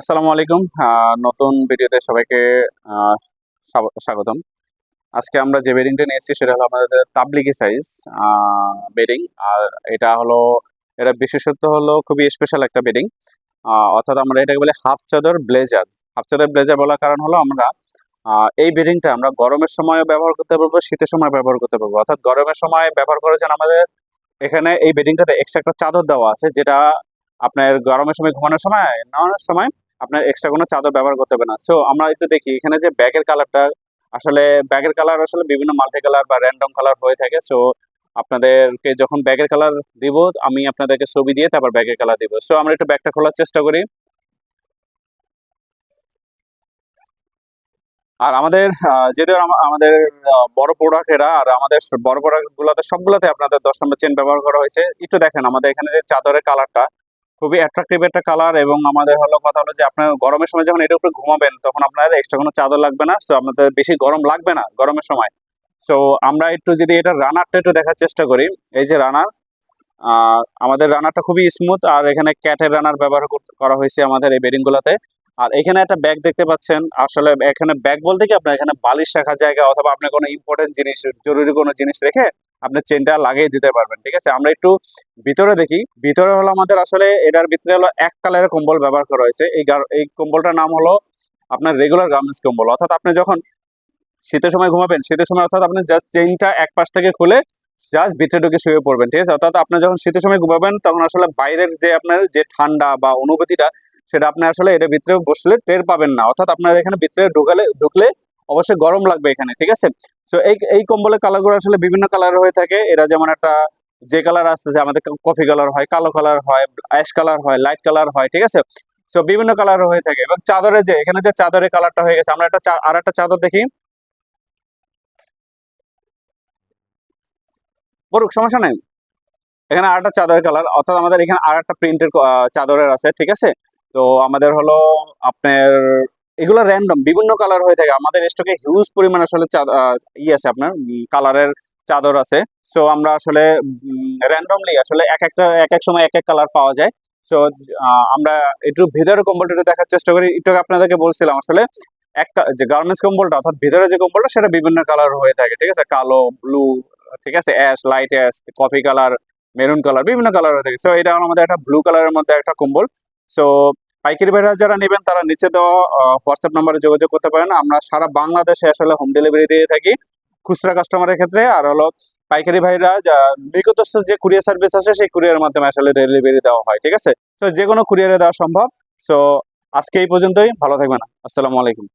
আসসালামু আলাইকুম। নতুন ভিডিওতে সবাইকে স্বাগতম। আজকে আমরা যে বেডিংটা নিয়ে এসেছি সেটা হলো আমাদের তাবলিগি সাইজ বেডিং আর এটা হলো, এটা বিশেষত্ব হলো খুবই স্পেশাল একটা বেডিং অর্থাৎ আমরা এটাকে বলে হাফ চাদর ব্লেজার হাফ চাদর ব্লেজার বলার কারণ হলো আমরা এই বেডিংটা আমরা গরমের সময়ও ব্যবহার করতে পারব, শীতের সময় ব্যবহার করতে পারব। অর্থাৎ গরমের সময় ব্যবহার করার জন্য আমাদের এখানে এই বেডিংটাতে এক্সট্রা একটা চাদর দেওয়া আছে, যেটা আপনার গরমের সময় ঘুমানোর সময়, নামানোর সময় আপনার এক্সট্রা কোনো চাদর ব্যবহার করতে হবে না। সো আমরা একটু দেখি, এখানে যে ব্যাগের কালারটা আসলে ব্যাগের কালার আসলে বিভিন্ন মাল্টি কালার বা র্যান্ডম কালার হয়ে থাকে। সো আপনাদেরকে যখন ব্যাগের কালার দিব, আমি আপনাদেরকে ছবি দিয়ে তারপর ব্যাগের কালার দিব। সো আমরা একটু ব্যাগটা খোলার চেষ্টা করি। আর আমাদের যেহেতু আমাদের বড় প্রোডাক্ট এরা, আর আমাদের বড় প্রোডাক্ট গুলোতে সবগুলোতে আপনাদের দশ নম্বর চেন ব্যবহার করা হয়েছে। একটু দেখেন, আমাদের এখানে যে চাদরের কালারটা খুবই অ্যাট্রাকটিভ একটা কালার এবং আমাদের হলো কথা হলো যে আপনার গরমের সময় যখন এটার উপরে ঘুমাবেন, তখন আপনার এক্সট্রা কোনো চাদর লাগবে না। তো আপনাদের বেশি গরম লাগবে না গরমের সময়। সো আমরা একটু যদি এটা রানারটা একটু দেখার চেষ্টা করি। এই যে রানার আমাদের রানারটা খুবই স্মুথ আর এখানে ক্যাটের রানার ব্যবহার কর- হয়েছে আমাদের এই বেডিংগুলোতে আর এখানে একটা ব্যাগ দেখতে পাচ্ছেন। আসলে এখানে ব্যাগ বলতে কি আপনার এখানে বালিশ রাখার জায়গা অথবা আপনার কোনো ইম্পর্টেন্ট জিনিস, জরুরি কোনো জিনিস রেখে আপনি চেনটা লাগিয়ে দিতে পারবেন, ঠিক আছে? আমরা একটু ভিতরে দেখি। ভিতরে হলো আমাদের আসলে এটার ভিতরে হলো এক কালারের কম্বল ব্যবহার করা হয়েছে। এই এই কম্বলটার নাম হলো আপনার রেগুলার গার্মেন্টস কম্বল। অর্থাৎ আপনি যখন শীতের সময় ঘুমাবেন, শীতের সময় অর্থাৎ আপনি জাস্ট চেইনটা এক পাশ থেকে খুলে জাস্ট ভিতরে ঢুকে শুয়ে পড়বেন, ঠিক আছে? অর্থাৎ আপনি যখন শীতের সময় ঘুমাবেন, তখন আসলে বাইরের যে আপনার যে ঠান্ডা বা অনুভূতিটা, সেটা আপনি আসলে এটার ভিতরে বসলে টের পাবেন না। অর্থাৎ আপনার এখানে ভিতরে ঢুকালে, ঢুকলে অবশ্যই গরম লাগবে এখানে, ঠিক আছে? তো এই এই কম্বলের কালারগুলো আসলে বিভিন্ন কালার হয়ে থাকে। এরা যেমন একটা যে কালার আসছে যে আমাদের কফি কালার হয়, কালো কালার হয় অ্যাশ কালার হয় লাইট কালার হয়, ঠিক আছে? সো বিভিন্ন কালার হয়ে থাকে। এবং চাদরে যে, এখানে যে চাদরের কালারটা হয়ে গেছে, আমরা একটা আর একটা চাদর দেখি। পড়ুক, সমস্যা নেই। এখানে আর একটা চাদরের কালার অর্থাৎ আমাদের এখানে আর একটা প্রিন্টের চাদরের আছে, ঠিক আছে? তো আমাদের হলো আপনার এগুলো র্যান্ডম বিভিন্ন কালার হয়ে থাকে। আমাদের স্টকে হিউজ পরিমাণ আসলে ই আছে আপনার কালারের চাদর আছে। সো আমরা আসলে র্যান্ডমলি আসলে এক একটা, এক এক সময় এক এক কালার পাওয়া যায়। সো আমরা একটু ভেতরের কম্বলটা দেখার চেষ্টা করি। একটু আপনাদেরকে বলছিলাম আসলে, একটা যে গার্মেন্টস কম্বলটা, অর্থাৎ ভিতরে যে কম্বলটা, সেটা বিভিন্ন কালার হয়ে থাকে, ঠিক আছে? কালো ব্লু ঠিক আছে? Ash light ash coffee colour maroon colour বিভিন্ন কালার হয়ে থাকে। সো এটা আমাদের একটা ব্লু কালারের মধ্যে একটা কম্বল। সো পাইকারি ভাইরা যারা নেবেন, তারা নিচে দেওয়া হোয়াটসঅ্যাপ নাম্বারে যোগাযোগ করতে পারেন। আমরা সারা বাংলাদেশে আসলে হোম ডেলিভারি দিয়ে থাকি খুচরা কাস্টমারের ক্ষেত্রে। আর হলো পাইকারি ভাইরা যা, নিকটস্থ যে কুরিয়ার সার্ভিস আছে, সেই কুরিয়ার মাধ্যমে আসলে ডেলিভারি দেওয়া হয়, ঠিক আছে? তো যে কোনো কুরিয়ারে দেওয়া সম্ভব। সো আজকে এই পর্যন্তই। ভালো থাকবেন। আসসালামু আলাইকুম।